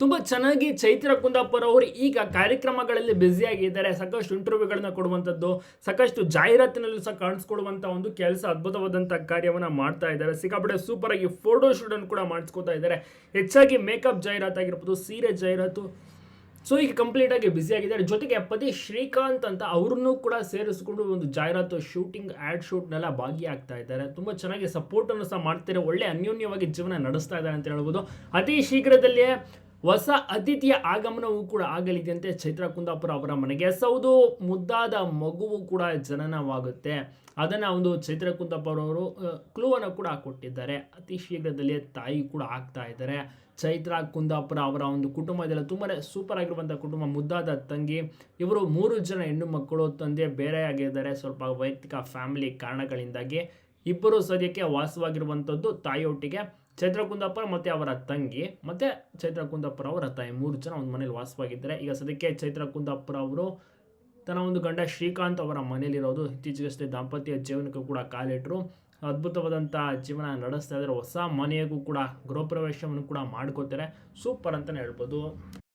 ತುಂಬ ಚೆನ್ನಾಗಿ ಚೈತ್ರ ಕುಂದಾಪುರ ಅವರು ಈಗ ಕಾರ್ಯಕ್ರಮಗಳಲ್ಲಿ ಬ್ಯುಸಿಯಾಗಿದ್ದಾರೆ ಸಾಕಷ್ಟು ಇಂಟರ್ವ್ಯೂಗಳನ್ನ ಕೊಡುವಂಥದ್ದು ಸಾಕಷ್ಟು ಜಾಹೀರಾತಿನಲ್ಲೂ ಸಹ ಕಾಣಿಸ್ಕೊಡುವಂಥ ಒಂದು ಕೆಲಸ ಅದ್ಭುತವಾದಂಥ ಕಾರ್ಯವನ್ನು ಮಾಡ್ತಾ ಇದ್ದಾರೆ. ಸಿಕ್ಕಾಪಟ್ಟೆ ಸೂಪರ್ ಆಗಿ ಫೋಟೋ ಶೂಟನ್ನು ಕೂಡ ಮಾಡಿಸ್ಕೊತಾ ಇದ್ದಾರೆ. ಹೆಚ್ಚಾಗಿ ಮೇಕಪ್ ಜಾಹೀರಾತು ಆಗಿರ್ಬೋದು, ಸೀರೆ ಜಾಹೀರಾತು. ಸೊ ಈಗ ಕಂಪ್ಲೀಟ್ ಆಗಿ ಬ್ಯುಸಿ ಆಗಿದ್ದಾರೆ. ಜೊತೆಗೆ ಪತಿ ಶ್ರೀಕಾಂತ್ ಅಂತ ಅವ್ರನ್ನೂ ಕೂಡ ಸೇರಿಸ್ಕೊಂಡು ಒಂದು ಜಾಹೀರಾತು ಶೂಟಿಂಗ್ ಆ್ಯಡ್ ಶೂಟ್ನೆಲ್ಲ ಭಾಗಿಯಾಗ್ತಾ ಇದ್ದಾರೆ. ತುಂಬ ಚೆನ್ನಾಗಿ ಸಪೋರ್ಟನ್ನು ಸಹ ಮಾಡ್ತಾರೆ ಒಳ್ಳೆ ಅನ್ಯೋನ್ಯವಾಗಿ ಜೀವನ ನಡೆಸ್ತಾ ಇದ್ದಾರೆ ಅಂತ ಹೇಳ್ಬೋದು. ಅತಿ ಶೀಘ್ರದಲ್ಲೇ ಹೊಸ ಅತಿಥಿಯ ಆಗಮನವೂ ಕೂಡ ಆಗಲಿದೆಯಂತೆ ಚೈತ್ರ ಕುಂದಾಪುರ ಅವರ ಮನೆಗೆ. ಸೌದು ಮುದ್ದಾದ ಮಗುವು ಕೂಡ ಜನನವಾಗುತ್ತೆ. ಅದನ್ನು ಒಂದು ಚೈತ್ರ ಕುಂದಾಪುರ ಅವರು ಕ್ಲೂವನ್ನು ಕೂಡ ಕೊಟ್ಟಿದ್ದಾರೆ. ಅತಿ ಶೀಘ್ರದಲ್ಲೇ ತಾಯಿ ಕೂಡ ಆಗ್ತಾ ಇದ್ದಾರೆ. ಚೈತ್ರ ಕುಂದಾಪುರ ಅವರ ಒಂದು ಕುಟುಂಬ ಇದೆಲ್ಲ ತುಂಬಾ ಸೂಪರ್ ಆಗಿರುವಂಥ ಕುಟುಂಬ, ಮುದ್ದಾದ ತಂಗಿ. ಇವರು ಮೂರು ಜನ ಹೆಣ್ಣು ಮಕ್ಕಳು, ತಂದೆ ಬೇರೆ ಆಗಿದ್ದಾರೆ. ಸ್ವಲ್ಪ ವೈಯಕ್ತಿಕ ಫ್ಯಾಮಿಲಿ ಕಾರಣಗಳಿಂದಾಗಿ. ಇಬ್ಬರು ಸದ್ಯಕ್ಕೆ ವಾಸವಾಗಿರುವಂಥದ್ದು ತಾಯಿಯೊಟ್ಟಿಗೆ. ಚೈತ್ರ ಕುಂದಾಪುರ ಮತ್ತು ಅವರ ತಂಗಿ, ಮತ್ತು ಚೈತ್ರ ಕುಂದಾಪುರ ಅವರ ತಾಯಿ. ಮೂರು ಜನ ಒಂದು ಮನೇಲಿ ವಾಸವಾಗಿದ್ದಾರೆ. ಈಗ ಸದ್ಯಕ್ಕೆ ಚೈತ್ರ ಕುಂದಾಪುರ ಅವರು ತನ್ನ ಒಂದು ಗಂಡ ಶ್ರೀಕಾಂತ್ ಅವರ ಮನೇಲಿರೋದು. ಇತ್ತೀಚೆಗಷ್ಟೇ ದಾಂಪತ್ಯ ಜೀವನಕ್ಕೂ ಕೂಡ ಕಾಲಿಟ್ಟರು ಅದ್ಭುತವಾದಂಥ ಜೀವನ ನಡೆಸ್ತಾ ಇದ್ದಾರೆ. ಹೊಸ ಮನೆಯಗೂ ಕೂಡ ಗೃಹ ಪ್ರವೇಶವನ್ನು ಕೂಡ ಮಾಡ್ಕೋತಾರೆ. ಸೂಪರ್ ಅಂತಲೇ ಹೇಳ್ಬೋದು.